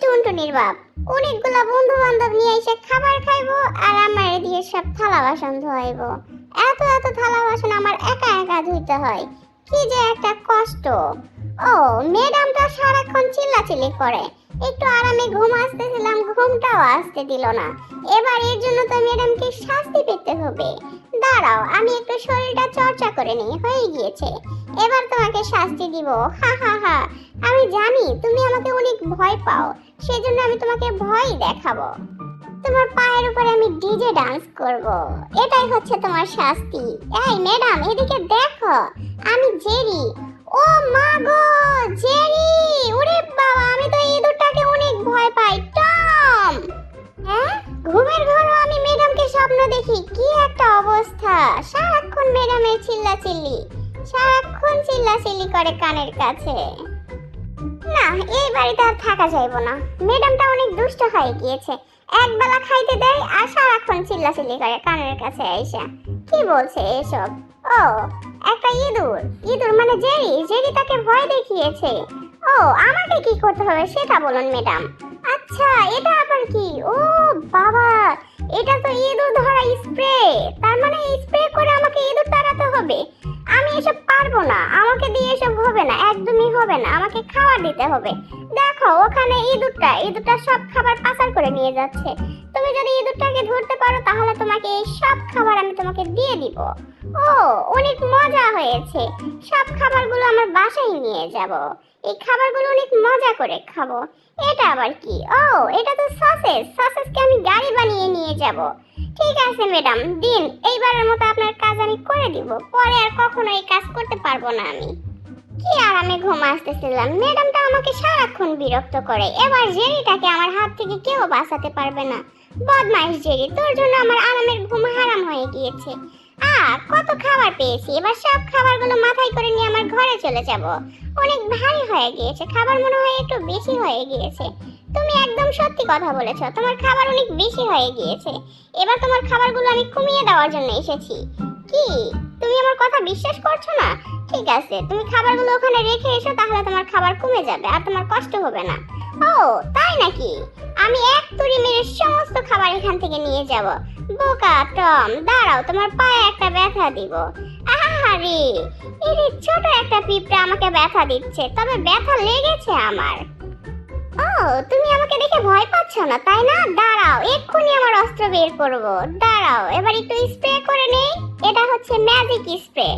টুনটুনির বাপ অনেকগুলা বন্ধু বান্ধব নিয়ে এসে খাবার খাইবো আর আমার দিয়ে সব থালা বাসন ধোয়াইব। এত এত থালা বাসন আমার একা একা ধুইতে হয়। কি যে একটা কষ্ট। ও, ম্যাডামটা সারাক্ষণ চিল্লাচিল্লি করে। একটু আরামে ঘুম আসতেছিলাম, ঘুমটাও আসতে দিল না। এবার এর জন্য তো ম্যাডামকে শাস্তি পেতে হবে। দাঁড়াও, আমি একটু শরীরটা চর্চা করে নিই, হয়ে গিয়েছে। এবার তোমাকে শাস্তি দিব, হা হা হা। আমি জানি তুমি আমাকে অনেক ভয় পাও, সেজন্য আমি তোমাকে ভয় দেখাবো। তোমার পায়ের উপরে আমি ডিজে ডান্স করব। এটাই হচ্ছে তোমার শাস্তি। এই ম্যাডাম, এদিকে দেখো, আমি জেরি। ও মা গো, জেরি! ওরে চিল্লাচিল্লি সারাক্ষণ চিল্লাচিল্লি করে কানের কাছে। না, এই বাড়িতে আর থাকা যাইব না। ম্যাডামটা অনেক দুষ্ট হয়ে গিয়েছে। একবেলা খাইতে দেয় আর সারাক্ষণ চিল্লাচিল্লি করে কানের কাছে আইসা। কি বলছে এসব? ও, একটা ইঁদুর। ইঁদুর মানে জেরি। জেরি তাকে ভয় দেখিয়েছে। ও, আমাকে কি করতে হবে সেটা বলুন, ম্যাডাম। আচ্ছা এটা আবার কি? ও, বাবা! এটা তো ইঁদুর ধরা স্প্রে তার মানে স্প্রে করে আমাকে ইঁদুর তাড়াতে হবে। আমি এসব পারব না। আমাকে দিয়ে এসব হবে না। একদমই হবে না। আমাকে খাবার দিতে হবে। ওখানে ইঁদুরটা ইঁদুরটা সব খাবার পাচার করে নিয়ে যাচ্ছে। তুমি যদি ইঁদুরটাকে ধরতে পারো, তাহলে তোমাকে এই সব খাবার আমি তোমাকে দিয়ে দিব। ও, অনেক মজা হয়েছে। সব খাবারগুলো আমার বাসায় নিয়ে যাব। এই খাবারগুলো অনেক মজা করে খাব। এটা আবার কি? ও, এটা তো সসেস সসেসকে আমি গাড়ি বানিয়ে নিয়ে যাব। ঠিক আছে ম্যাডাম দিন। এইবারের মতো আপনার কাজ আমি করে দিব। পরে আর কখনো এই কাজ করতে পারব না আমি। কি আরামে ঘুম আসতেছিলাম? ম্যাডামটা আমাকে সারাক্ষণ বিরক্ত করে। এবার জেরিটাকে আমার হাত থেকে কেউ বাঁচাতে পারবে না। বদমাইশ জেরি, তোর জন্য আমার আরামের ঘুম হারাম হয়ে গিয়েছে। আ কত খাবার পেয়েছি। এবার সব খাবারগুলো মাথায় করে নিয়ে আমার ঘরে চলে যাব। অনেক ভারী হয়ে গিয়েছে। খাবার মনে হয় একটু বেশি হয়ে গিয়েছে। তুমি একদম সত্যি কথা বলেছ। তোমার খাবার অনেক বেশি হয়ে গিয়েছে। এবার তোমার খাবারগুলো আমি কমিয়ে দেওয়ার জন্য এসেছি। কি? তুমি আমার কথা বিশ্বাস করছ না? ঠিক আছে, তুমি খাবারগুলো ওখানে রেখে এসো, তাহলে তোমার খাবার কমে যাবে আর তোমার কষ্ট হবে না। ও, তাই নাকি? আমি এক তুড়ি মেরে সমস্ত খাবার এখান থেকে নিয়ে যাব। বোকা টম, দাঁড়াও, তোমার পায়ে একটা ব্যথা দিব। আহারে এর ছোট একটা পিঁপড়া আমাকে ব্যথা দিচ্ছে, তবে ব্যথা লেগেছে আমার। ও তুমি আমাকে দেখে ভয় পাচ্ছ না, তাই না? দাঁড়াও, এক্ষুনি আমার অস্ত্র বের করব। দাঁড়াও, এবার একটু স্প্রে করে নেই। এটা হচ্ছে ম্যাজিক স্প্রে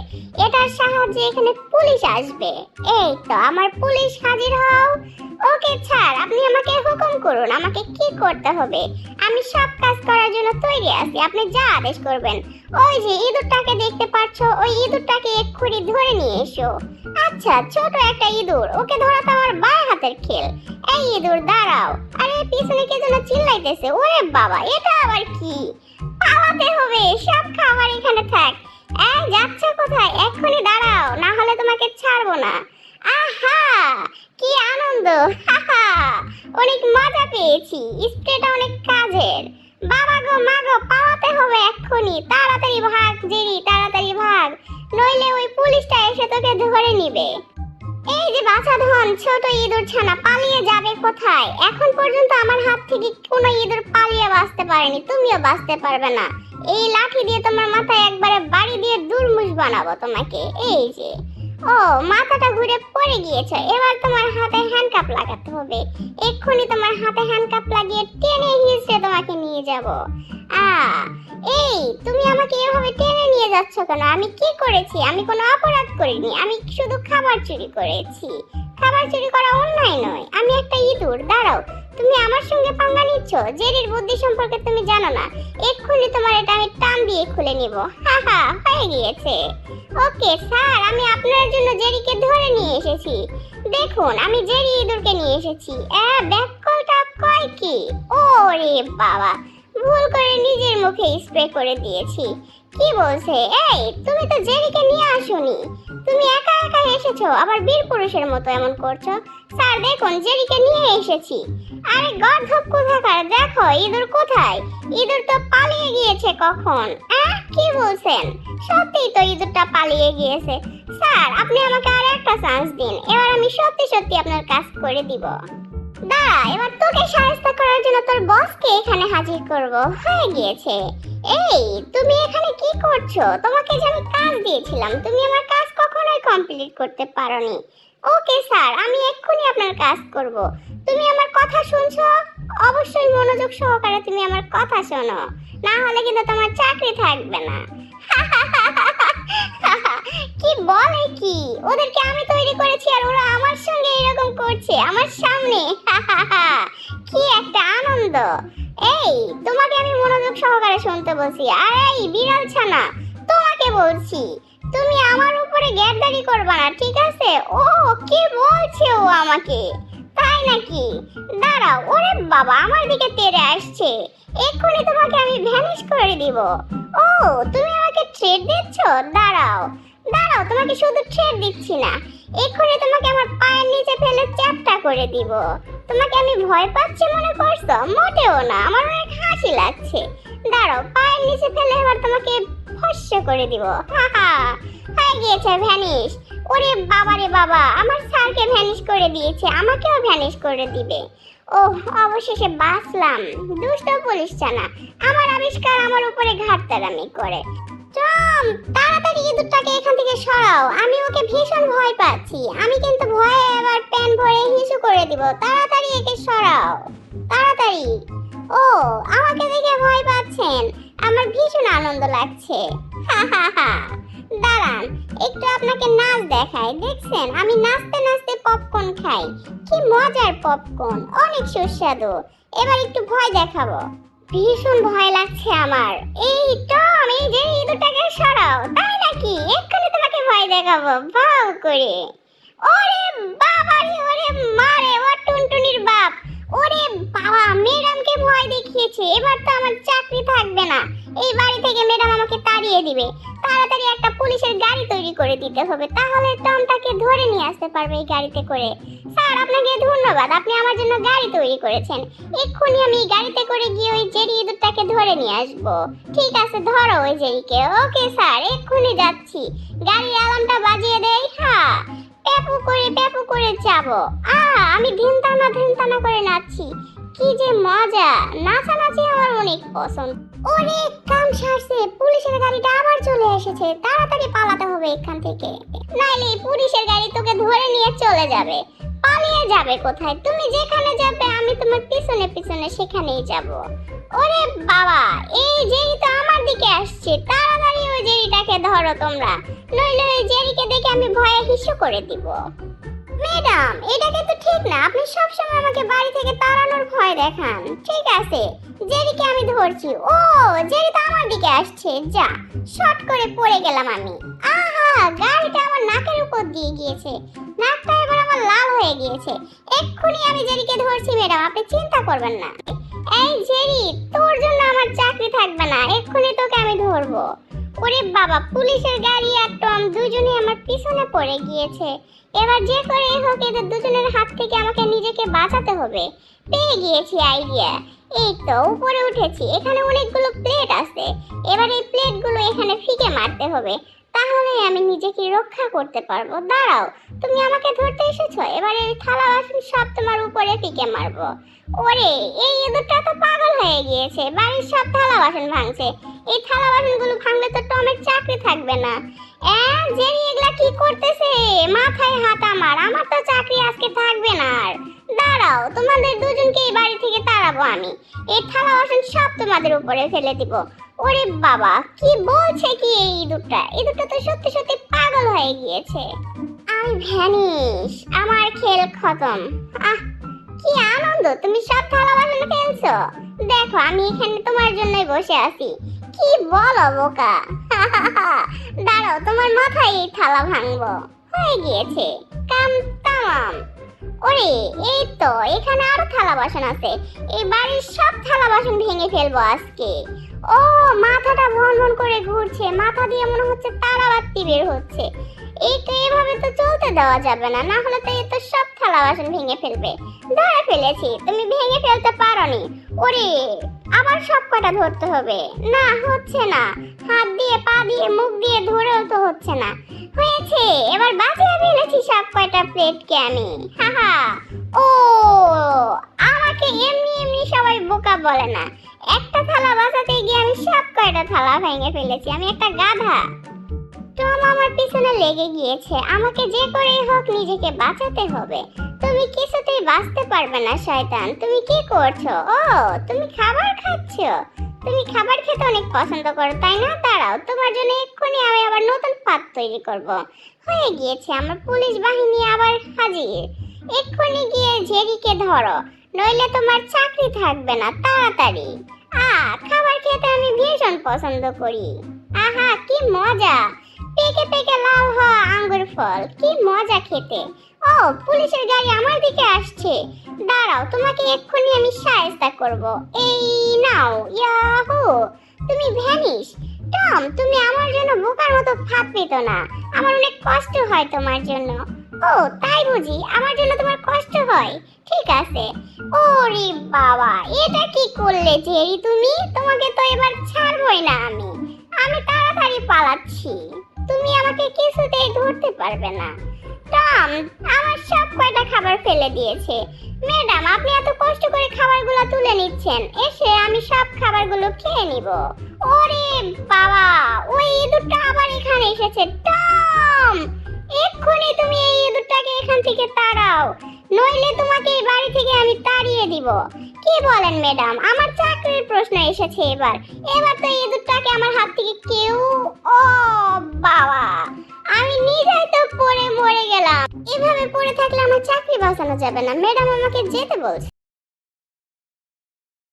এটার সাহায্যে এখানে পুলিশ আসবে। এই তো, আমার পুলিশ হাজির হও। ওকে স্যার আপনি আমাকে হুকুম করুন, আমাকে কি করতে হবে? আমি সব কাজ করার জন্য তৈরি আছি, আপনি যা আদেশ করবেন। ওই যে ইঁদুরটাকে দেখতে পাচ্ছ ওই ইঁদুরটাকে এক্ষুনি ধরে নিয়ে এসো। আচ্ছা ছোট একটা ইঁদুর, ওকে ধরা তো আমার বাঁ হাতের খেল। এই ইঁদুর দাঁড়াও। আরে, পিছনে কে যেন চিল্লাইতেছে। ওরে বাবা, এটা আবার কি? পালাতে হবে, সব খাবার এখানে থাক। এই, যাচ্ছ কোথায়? এক্ষুনি দাঁড়াও, না হলে তোমাকে ছাড়বো না। আহা, কি আনন্দ অনেক মজা পেয়েছি, স্প্রেটা অনেক কাজের। বাবা গো, মা গো, পালাতে হবে এক্ষুনি। তাড়াতাড়ি ভাগ, জেরি, তাড়াতাড়ি ভাগ। নইলে ওই পুলিশটা এসে তোকে ধরে নিবে। এই যে বাছা ধন, ছোট ইঁদুর ছানা, পালিয়ে যাবে কোথায়? এখন পর্যন্ত আমার হাত থেকে কোনো ইঁদুর পালিয়ে বাঁচতে পারেনি, তুমিও বাঁচতে পারবে না। এই লাঠি দিয়ে তোমার মাথায় একবারে বাড়ি দিয়ে দুর্মুষ বানাবো তোমাকে, এই যে। ও, মাথাটা ঘুরে পড়ে গিয়েছে, এবার তোমার হাতে হ্যান্ডকাপ লাগাতে হবে। এক্ষুনি তোমার হাতে হ্যান্ডকাপ লাগিয়ে টেনে হিঁচড়ে তোমাকে নিয়ে যাব। এই তুমি আমাকে এভাবে টেনে নিয়ে যাচ্ছ কেন? আমি কি করেছি? আমি কোনো অপরাধ করিনি। আমি শুধু খাবার চুরি করেছি। খাবার চুরি করা অন্যায় নয়। আমি একটা ইঁদুর। দাঁড়াও, তুমি আমার সঙ্গে পাঙ্গা নিচ্ছ? জেরির বুদ্ধি সম্পর্কে তুমি জানো না। এক্ষুনি তোমার এটা আমি টান দিয়ে খুলে নিব। হা হা, হয়ে গিয়েছে। ওকে, স্যার, আমি আপনার জন্য জেরিকে ধরে নিয়ে এসেছি। দেখুন, আমি জেরি ইঁদুরকে নিয়ে এসেছি। এ ব্যাককলটা কয় কি? ওরে বাবা! ভুল করে নিজের মুখে স্প্রে করে দিয়েছি। কি বলছে? এই, তুমি তো জেরিকে নিয়ে আসোনি। তুমি একা একা এসেছ, আবার বীর পুরুষের মতো এমন করছ। স্যার, দেখুন, জেরিকে নিয়ে এসেছি। আরে, গর্ধব কোথাকার? দেখো, ইঁদুর কোথায়? ইঁদুর তো পালিয়ে গিয়েছে কখন? আহ কি বলছেন? সত্যিই তো ইঁদুরটা পালিয়ে গিয়েছে। স্যার, আপনি আমাকে আর একটা চান্স দিন। এবার আমি সত্যি সত্যি আপনার কাজ করে দিব। দাঁড়া এবার তোকে সাহায্য করার জন্য তোর বসকে এখানে হাজির করব। হয়ে গিয়েছে। এই, তুমি এখানে কি করছ? তোমাকে যে আমি কাজ দিয়েছিলাম, তুমি আমার কাজ কখনোই কমপ্লিট করতে পারোনি। ওকে, স্যার, আমি এক্ষুনি আপনার কাজ করব। তুমি আমার কথা শুনছো? অবশ্যই মনোযোগ সহকারে তুমি আমার কথা শোনো। না হলে কিন্তু তোমার চাকরি থাকবে না। কি বলে কি? ওদেরকে আমি তৈরি করেছি আর ওরা আমার সঙ্গে এরকম করছে, আমার সামনে। কি একটা আনন্দ। এই, তোমাকে আমি মনোযোগ সহকারে শুনতে বলছি। আর এই বিড়াল ছানা, তোমাকে বলছি, তুমি আমার উপরে গ্যারদারি করবে না, ঠিক আছে? ও, কি বলছে ও আমাকে? তাই নাকি? দাঁড়াও, ওরে বাবা, আমার দিকে তেড়ে আসছে। এক্ষুনি তোমাকে আমি ভ্যানিশ করে দিব। ও, তুমি আমাকে ট্রেড দিচ্ছ? দাঁড়াও দাঁড়াও, তোমাকে শুধু ট্রেড দিচ্ছি না। এক্ষুনি তোমাকে আমার পায়ের নিচে ফেলে চ্যাপটা করে দিব। তোমাকে আমি ভয় পাচ্ছি মনে করছ? মোটেও না, আমার অনেক হাসি লাগছে। দাঁড়াও, পায়ের নিচে ফেলে এবার তোমাকে ফস্য করে দিব। হাহা হয়ে গিয়েছে ভ্যানিশ ওরে বাবা রে বাবা, আমার স্যারকে ভ্যানিশ করে দিয়েছে, আমাকেও ভ্যানিশ করে দিবে। ও অবশেষে বাঁচলাম। দুষ্ট পুলিশ জানা, আমার আবিষ্কার আমার উপরে ঘাটতারামি করে। টম তাড়াতাড়ি ইঁদুরটাকে এখান থেকে সরাও, আমি ওকে ভীষণ ভয় পাচ্ছি। আমি কিন্তু ভয়ে এবার প্যান ভরে হিসু করে দিব। তাড়াতাড়ি একে সরাও, তাড়াতাড়ি। ও, আমাকে দেখে ভয় পাচ্ছেন, আমার ভীষণ আনন্দ লাগছে। হা হা হা। আপনাকে নাচ দেখাই দেখছেন? আমি নাচতে নাচতে পপকর্ন খাই। কি মজার পপকর্ন অনেক সুস্বাদু। এবার একটু ভয় দেখাবো। ভীষণ ভয় লাগছে আমার। এই টম, এই যে ইঁদুরটাকে সরাও, তাই নাকি? এক্ষুনি তোমাকে ভয় দেখাবো, ভাও করে। ওরে বাবা রে ওরে মারে, ও টুনটুনির বাপ। ওরে বাবা, ম্যাডামকে ভয় দেখিয়েছে, এবার তো আমার চাকরি থাকবে না। এই বাড়ি থেকে ম্যাডাম আমাকে তাড়িয়ে দিবে। তাড়াতাড়ি একটা পুলিশের গাড়ি তৈরি করে দিতে হবে, তাহলে টমটাকে ধরে নিয়ে আসতে পারবে এই গাড়িতে করে। স্যার, আপনাকে ধন্যবাদ, আপনি আমার জন্য গাড়ি তৈরি করেছেন। এক্ষুনি আমি গাড়িতে করে গিয়ে ওই জেরি ইঁদুরটাকে ধরে নিয়ে আসব। ঠিক আছে, ধরো ওই জেরিকে। ওকে, স্যার, এক্ষুনি যাচ্ছি। গাড়ির অ্যালার্মটা বাজিয়ে দেই হ্যাঁ। পেপু করে পেপু করে যাব। আ আমি ধিনতানা ধিনতানা করে নাচছি। কি যে মজা, নাচানাচি আমার অনেক পছন্দ। অনেক কাম সারছে, পুলিশের গাড়িটা আবার চলে এসেছে, তাড়াতাড়ি পালাতে হবে এখান থেকে। নাইলে পুলিশের গাড়ি তোকে ধরে নিয়ে চলে যাবে। পালিয়ে যাবে কোথায়? তুমি যেখানে যাবে, আমি তোমার পিছনে পিছনে সেখানেই যাব। ওরে বাবা, এই জেরি তো আমার দিকে আসছে। তাড়াতাড়ি ওই জেরিটাকে ধরো তোমরা। নইলে ওই জেরিকে দেখে আমি ভয়ে হিসু করে দিব। ম্যাডাম এটা কিন্তু ঠিক না। আপনি সব সময় আমাকে বাড়ি থেকে তাড়ানোর ভয় দেখান। ঠিক আছে, জেরিকে আমি ধরছি। ও, জেরি তো আমার দিকে আসছে। যা শর্ট করে পড়ে গেলাম আমি। আহা, গাড়িটা আমার নাকের উপর দিয়ে গিয়েছে। নাকটা এবার আমার লাল হয়ে গিয়েছে। এক্ষুনি আমি জেরিকে ধরছি, ম্যাডাম। আপনি চিন্তা করবেন না। এই জেরি, তোর জন্য আমার চাকরি থাকবে না। এক্ষুনি তোকে আমি ধরবো। ওরে বাবা, পুলিশের গাড়ি আর টম দুজনে আমার পিছনে পড়ে গিয়েছে। এবার যে করে হোক এদের দুজনের হাত থেকে আমাকে নিজেকে বাঁচাতে হবে। পেয়ে গিয়েছি আইডিয়া এই তো, উপরে উঠেছি। এখানে অনেকগুলো প্লেট আছে। এবার এই প্লেটগুলো এখানে ফিকে মারতে হবে। তাহলে আমি নিজেকে রক্ষা করতে পারব। দাঁড়াও, তুমি আমাকে ধরতে এসেছ? এবার এই থালা বাসন সব তোমার উপরে ফিকে মারবো। ওরে, এই ইঁদুরটা তো পাগল হয়ে গিয়েছে। বাড়ির সব থালা বাসন ভাঙছে। এই থালা বাসনগুলো ভাঙলে তো টমের চাকরি থাকবে না। এ জেরি, এগুলা কি করতেছে? মাথায় হাত আমার আমার তো চাকরি আজকে থাকবে না আর। দাঁড়াও, তোমাদের দুজনকে এই বাড়ি থেকে তাড়াবো আমি। এই থালা বাসন সব তোমাদের উপরে ফেলে দিব। ওরে বাবা, কি বলছে কি এই ইঁদুরটা? ইঁদুরটা তো সত্যি সত্যি পাগল হয়ে গিয়েছে। আমি ভ্যানিশ, আমার খেল খতম। আহ, কি আনন্দ, তুমি সব থালা বাসন ফেলছো। দেখো, আমি এখানে তোমার জন্যই বসে আছি। কি বলো, বোকা? দাঁড়াও, তোমার মাথায় এই থালা ভাঙবো। হয়ে গিয়েছে। কাম তামাম ওরে, এই তো, এখানে আরও থালা বাসন আছে। এই বাড়ির সব থালা বাসন ভেঙে ফেলব আজকে। ও মাথাটা ভন ভন করে ঘুরছে, মাথা দিয়ে মনে হচ্ছে তারাবাতি বের হচ্ছে। এই তো এভাবে তো চলতে দেওয়া যাবে না না হলে তো এ তো সব থালা বাসন ভেঙে ফেলবে। ধরে ফেলেছি, তুমি ভেঙে ফেলতে পারোনি। ওরে, আবার সব কটা ধরতে হবে। না, হচ্ছে না। হাত দিয়ে, পা দিয়ে, মুখ দিয়ে ধরেও তো হচ্ছে না। হয়েছে, এবার বাঁচিয়ে ফেলেছি সব কয়টা প্লেটকে আমি। হাহা ও, আমাকে এমনি এমনি সবাই বোকা বলে না। একটা থালা বাঁচাতে গিয়ে আমি সব কয়টা থালা ভেঙে ফেলেছি, আমি একটা গাধা। টম আমার পিছনে লেগে গিয়েছে, আমাকে যে করেই হোক নিজেকে বাঁচাতে হবে। তুমি কিছুতেই বাঁচতে পারবে না, শয়তান। তুমি কি করছ? ও, তুমি খাবার খাচ্ছো? তুমি খাবার খেতে অনেক পছন্দ করো, তাই না? দাঁড়াও, তোমার জন্য এক্ষুনি আমি আবার নতুন পাত তৈরি করব। হয়ে গিয়েছে, আমার পুলিশ বাহিনী আবার হাজির। এক্ষুনি গিয়ে জেরিকে ধরো। নইলে তোমার চাকরি থাকবে না, তাড়াতাড়ি। আ খাবার খেতে আমি ভীষণ পছন্দ করি। আহা, কি মজা। পেকে পেকে লাল হওয়া আঙ্গুর ফল, কি মজা খেতে। ও, পুলিশের গাড়ি আমার দিকে আসছে। দাঁড়াও, তোমাকে এক্ষুনি আমি সায়স্তা করব। এই নাও, ইয়াহু। তুমি ভ্যানিশ। টম, তুমি আমার জন্য বোকার মতো ভাব পেত না। আমার অনেক কষ্ট হয় তোমার জন্য। ও, তাই বুঝি। আমার জন্য তোমার কষ্ট হয়। ঠিক আছে। ওরে বাবা, এটা কি করলে জেরি তুমি? তোমাকে তো এবার ছাড়বই না আমি। আমি তাড়াতাড়ি পালাচ্ছি। তুমি আমাকে কিছুতেই ধরতে পারবে না। টম, আমার সব কয়টা খাবার ফেলে দিয়েছে। ম্যাডাম, আপনি এত কষ্ট করে খাবারগুলো তুলে নিচ্ছেন। এসে আমি সব খাবারগুলো খেয়ে নিব। ওরে বাবা, ওই ইঁদুরটা আবার এখানে এসেছে। টম, এক্ষুনি তুমি থেকে তাড়াও। নইলে তোমাকে এই বাড়ি থেকে আমি তাড়িয়ে দিব। কি বলেন ম্যাডাম? আমার চাকরির প্রশ্ন এসেছে এবার। এবার তো এই ইঁদুরটাকে আমার হাত থেকে কেউ ও, বাবা! আমি নিজেই তো পড়ে মরে গেলাম। এভাবে পড়ে থাকলে আমার চাকরি বাঁচানো যাবে না। ম্যাডাম আমাকে যেতে বলছে।